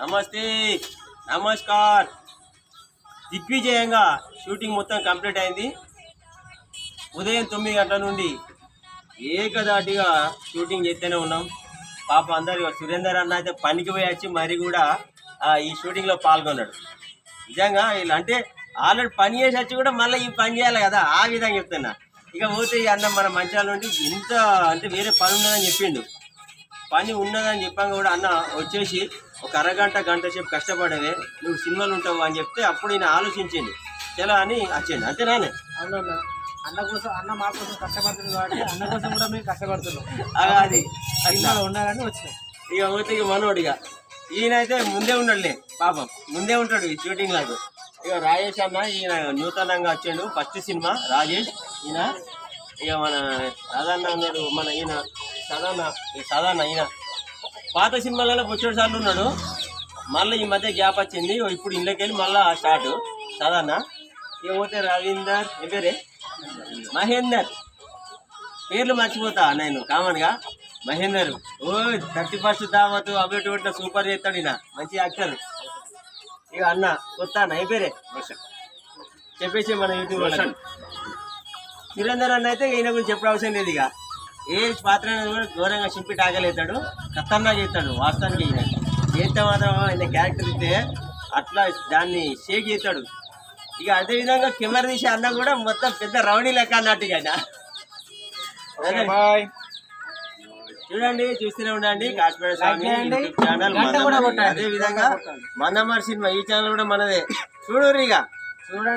నమస్తే నమస్కార్. దిగ్విజయంగా షూటింగ్ మొత్తం కంప్లీట్ అయింది. ఉదయం తొమ్మిది గంటల నుండి ఏకదాటిగా షూటింగ్ చేస్తూనే ఉన్నాం. పాప అందరు సురేందర్ అన్న అయితే పనికి పోయి వచ్చి మరి కూడా ఈ షూటింగ్లో పాల్గొన్నాడు. నిజంగా ఇలా అంటే ఆల్రెడీ పని చేసి వచ్చి కూడా మళ్ళీ ఈ పని చేయాలి కదా ఆ విధంగా చెప్తున్నా. ఇక పోతే ఈ అన్న మన మంచాల నుండి ఇంత అంటే వేరే పని ఉండదని చెప్పిండు. పని ఉన్నదని చెప్పాక కూడా అన్న వచ్చేసి ఒక అరగంట గంట సేపు కష్టపడవే నువ్వు సినిమాలు ఉంటావు అని చెప్తే అప్పుడు ఈయన ఆలోచించింది ఎలా అని వచ్చింది అంతేనానే? అవునన్నా. అన్న కోసం అన్న మా కోసం కష్టపడుతుంది కాబట్టి అన్న కోసం కూడా మేము కష్టపడుతున్నాం. అలా అది సినిమాలో ఉండాలని వచ్చినాం. ఇక పోతే ఇక మనోడు ఇక. ఈయన అయితే ముందే ఉండడులే పాపం. ముందే ఉంటాడు ఈ షూటింగ్ లాగా. ఇక రాజేష్ అన్న ఈయన నూతనంగా వచ్చాడు. First cinema Rajesh. ఈయన ఇక మన సాధారణ ఉన్నాడు మన ఈయన సాధారణ ఈ సాధారణ ఈయన. పాత సినిమాలలో బొచ్చడు సార్లు ఉన్నాడు. మళ్ళీ ఈ మధ్య గ్యాప్ వచ్చింది. ఇప్పుడు ఇళ్ళకి వెళ్ళి మళ్ళీ స్టార్ట్. సాధారణ. ఇక పోతే రవీందర్ ఏ పేరే? మహేందర్. పేర్లు మర్చిపోతా నేను కామన్గా. మహేందర్. ఓ థర్టీ ఫస్ట్ దావత్ అబేటు పెట్టిన సూపర్ చేస్తాడు ఈయన. మంచి యాక్టర్. ఇక అన్న కొత్త అన్న ఏ పేరే? చెప్పేసి మన యూట్యూబ్ సురేందర్ అన్న అయితే ఈయన గురించి చెప్పడం అవసరం లేదు ఇక. ఏ పాత్ర కూడా ఘోరంగా చింపి టాగలేస్తాడు ఖతర్నా చేస్తాడు వాస్తవానికి చేస్తే మాత్రం ఆయన క్యారెక్టర్ ఇస్తే అట్లా దాన్ని షేక్ చేస్తాడు. ఇక అదే విధంగా కెమెరా తీసే అన్న కూడా మొత్తం పెద్ద రౌడీ లెక్క అన్నట్టు ఆయన. చూడండి చూస్తూనే ఉండండి. కాశ్మీర స్వామి. YouTube channel. అదే విధంగా మందమర్ సినిమా ఈ ఛానల్ కూడా మనదే. చూడు ఇక చూడండి.